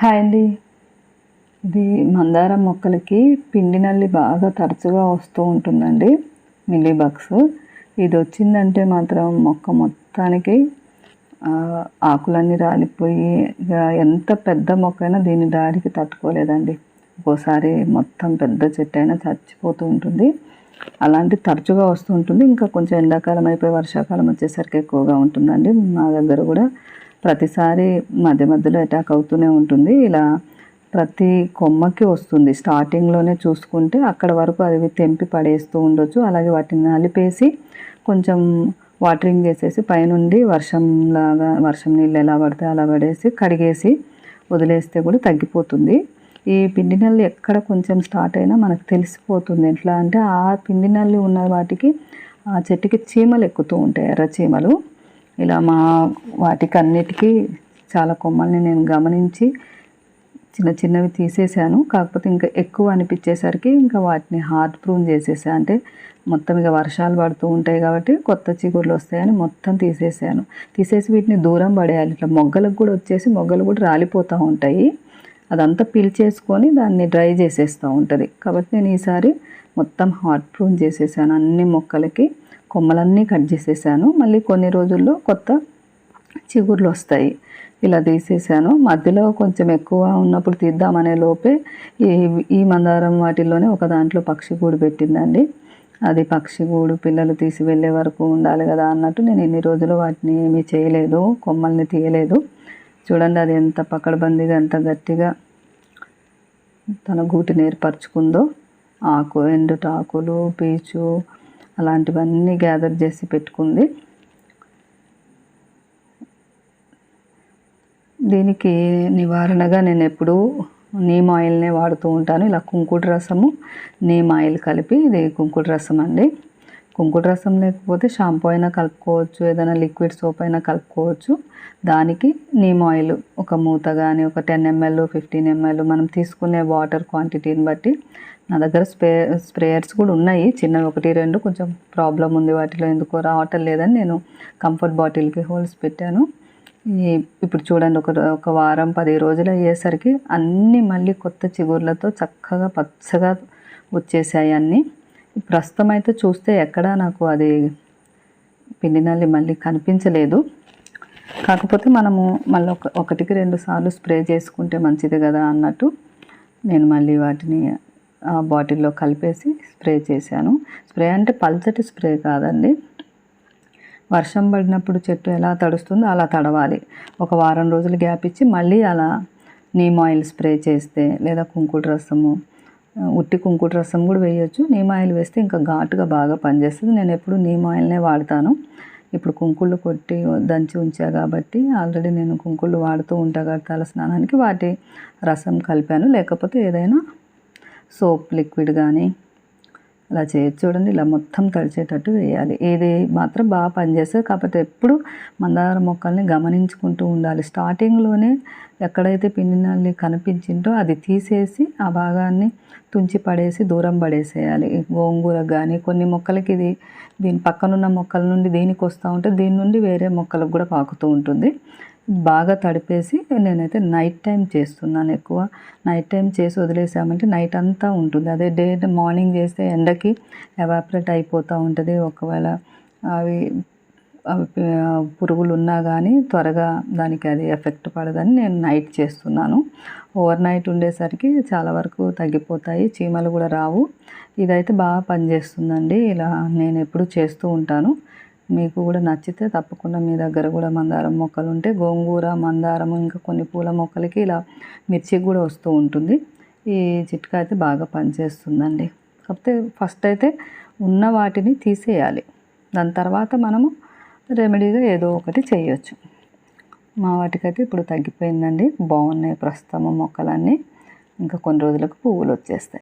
Hi అండి. ఇది మందారం మొక్కలకి పిండి నల్లి బాగా తరచుగా వస్తూ ఉంటుందండి. Mealy bugs. ఇది వచ్చిందంటే మాత్రం మొక్క మొత్తానికి ఆకులన్నీ రాలిపోయి ఇక ఎంత పెద్ద మొక్క అయినా దీని దాడికి తట్టుకోలేదండి. ఒక్కోసారి మొత్తం పెద్ద చెట్టు అయినా చచ్చిపోతూ ఉంటుంది. అలాంటి తరచుగా వస్తూ ఉంటుంది. ఇంకా కొంచెం ఎండాకాలం అయిపోయి వర్షాకాలం వచ్చేసరికి ఎక్కువగా ఉంటుందండి. మా దగ్గర కూడా ప్రతిసారి మధ్య మధ్యలో అటాక్ అవుతూనే ఉంటుంది. ఇలా ప్రతి కొమ్మకి వస్తుంది. స్టార్టింగ్లోనే చూసుకుంటే అక్కడ వరకు అవి తెంపి పడేస్తూ ఉండొచ్చు. అలాగే వాటిని నలిపేసి కొంచెం వాటరింగ్ చేసేసి పైనుండి వర్షంలాగా వర్షం నీళ్ళు ఎలా పడితే అలా పడేసి కడిగేసి వదిలేస్తే కూడా తగ్గిపోతుంది. ఈ పిండి నల్లి ఎక్కడ కొంచెం స్టార్ట్ అయినా మనకు తెలిసిపోతుంది. ఎట్లా అంటే ఆ పిండి నల్లి ఉన్న వాటికి ఆ చెట్టుకి చీమలు ఎక్కుతూ ఉంటాయి. ఎర్ర చీమలు. ఇలా మా వాటికి అన్నిటికీ చాలా కొమ్మల్ని నేను గమనించి చిన్న చిన్నవి తీసేసాను కాకపోతే ఇంకా ఎక్కువ అనిపించేసరికి ఇంకా వాటిని హార్డ్ ప్రూన్ చేసేసా. అంటే మొత్తం ఇక వర్షాలు పడుతూ ఉంటాయి కాబట్టి కొత్త చిగుర్లు వస్తాయని మొత్తం తీసేసాను తీసేసి వీటిని దూరం పడేయాలి. ఇట్లా మొగ్గలకు కూడా వచ్చేసి మొగ్గలు కూడా రాలిపోతూ ఉంటాయి. అదంతా పిలిచేసుకొని దాన్ని డ్రై చేసేస్తూ ఉంటుంది. కాబట్టి నేను ఈసారి మొత్తం హార్ట్ ప్రూన్ చేసేసాను అన్ని మొక్కలకి. కొమ్మలన్నీ కట్ చేసేసాను. మళ్ళీ కొన్ని రోజుల్లో కొత్త చిగుర్లు వస్తాయి. ఇలా తీసేసాను. మధ్యలో కొంచెం ఎక్కువ ఉన్నప్పుడు తీద్దామనే లోపే ఈ ఈ మందారం వాటిల్లోనే ఒక దాంట్లో పక్షి గూడు పెట్టిందండి. అది పక్షి గూడు పిల్లలు తీసి వెళ్ళే వరకు ఉండాలి కదా అన్నట్టు నేను ఎన్ని రోజులు వాటిని ఏమీ చేయలేదు కొమ్మల్ని తీయలేదు. చూడండి అది ఎంత పకడ్బందీగా ఎంత గట్టిగా తన గూటిని ఏర్పరచుకుందో. ఆకు ఎండుటాకులు పీచు అలాంటివన్నీ గ్యాదర్ చేసి పెట్టుకుంది. దీనికి నివారణగా నేను ఎప్పుడూ నీమ్ ఆయిల్నే వాడుతూ ఉంటాను. ఇలా కుంకుడు రసము నీమ్ ఆయిల్ కలిపి ఇది కుంకుడు రసం అండి కుంకుడు రసం లేకపోతే షాంపూ అయినా కలుపుకోవచ్చు ఏదైనా లిక్విడ్ సోప్ అయినా కలుపుకోవచ్చు. దానికి నీమ్ ఆయిల్ ఒక మూత కానీ ఒక టెన్ ఎంఎల్ ఫిఫ్టీన్ ఎంఎల్ మనం తీసుకునే వాటర్ క్వాంటిటీని బట్టి. నా దగ్గర స్ప్రే స్ప్రేయర్స్ కూడా ఉన్నాయి. చిన్నవి ఒకటి రెండు కొంచెం ప్రాబ్లం ఉంది వాటిలో. ఎందుకో రావటం లేదని నేను కంఫర్ట్ బాటిల్కి హోల్స్ పెట్టాను. ఈ ఇప్పుడు చూడండి ఒక ఒక వారం పది రోజులు అయ్యేసరికి అన్నీ మళ్ళీ కొత్త చిగుర్లతో చక్కగా పచ్చగా వచ్చేసాయి అన్నీ. ప్రస్తుతం అయితే చూస్తే ఎక్కడా నాకు అది పిండి నల్లి మళ్ళీ కనిపించలేదు. కాకపోతే మనము మళ్ళీ ఒక ఒకటికి రెండు సార్లు స్ప్రే చేసుకుంటే మంచిది కదా అన్నట్టు నేను మళ్ళీ వాటిని ఆ బాటిల్లో కలిపేసి స్ప్రే చేశాను. స్ప్రే అంటే పల్చటి స్ప్రే కాదండి. వర్షం పడినప్పుడు చెట్టు ఎలా తడుస్తుందో అలా తడవాలి. ఒక వారం రోజులు గ్యాప్ ఇచ్చి మళ్ళీ అలా నీమ్ ఆయిల్ స్ప్రే చేస్తే లేదా కుంకుడు రసము ఉట్టి కుంకుడు రసం కూడా వేయొచ్చు. నీమ్ ఆయిల్ వేస్తే ఇంకా ఘాటుగా బాగా పనిచేస్తుంది. నేను ఎప్పుడు నీమ్ ఆయిల్నే వాడతాను. ఇప్పుడు కుంకుళ్ళు కొట్టి దంచి ఉంచా కాబట్టి ఆల్రెడీ నేను కుంకుళ్ళు వాడుతూ ఉంటా కాబట్టి తల స్నానానికి వాటి రసం కలిపాను. లేకపోతే ఏదైనా సోప్ లిక్విడ్ కానీ అలా చేయొచ్చు చూడండి. ఇలా మొత్తం తడిచేటట్టు వేయాలి. ఇది మాత్రం బాగా పనిచేస్తుంది. కాకపోతే ఎప్పుడు మందార మొక్కల్ని గమనించుకుంటూ ఉండాలి. స్టార్టింగ్లోనే ఎక్కడైతే పిండి నల్లి కనిపించిందో అది తీసేసి ఆ భాగాన్ని తుంచి పడేసి దూరం పడేసేయాలి. గోంగూర కానీ కొన్ని మొక్కలకి ఇది దీని పక్కనున్న మొక్కల నుండి దీనికి వస్తూ ఉంటే దీని నుండి వేరే మొక్కలకు కూడా పాకుతూ ఉంటుంది. బాగా తడిపేసి నేనైతే నైట్ టైం చేస్తున్నాను ఎక్కువ. నైట్ టైం చేసి వదిలేసామంటే నైట్ అంతా ఉంటుంది. అదే డే మార్నింగ్ చేస్తే ఎండకి ఎవాపరేట్ అయిపోతూ ఉంటుంది. ఒకవేళ అవి అవి పురుగులు ఉన్నా కానీ త్వరగా దానికి అది ఎఫెక్ట్ పడదని నేను నైట్ చేస్తున్నాను. ఓవర్ నైట్ ఉండేసరికి చాలా వరకు తగ్గిపోతాయి. చీమలు కూడా రావు. ఇదైతే బాగా పనిచేస్తుందండి. ఇలా నేను ఎప్పుడు చేస్తూ ఉంటాను. మీకు కూడా నచ్చితే తప్పకుండా మీ దగ్గర కూడా మందారం మొక్కలు ఉంటే గోంగూర మందారం ఇంకా కొన్ని పూల మొక్కలకి ఇలా మిర్చి కూడా వస్తూ ఉంటుంది. ఈ చిట్కా అయితే బాగా పనిచేస్తుందండి. కాకపోతే ఫస్ట్ అయితే ఉన్న వాటిని తీసేయాలి. దాని తర్వాత మనము రెమెడీగా ఏదో ఒకటి చేయొచ్చు. మా వాటికైతే ఇప్పుడు తగ్గిపోయిందండి. బాగున్నాయి ప్రస్తుతం మొక్కలన్నీ. ఇంకా కొన్ని రోజులకు పువ్వులు వచ్చేస్తాయి.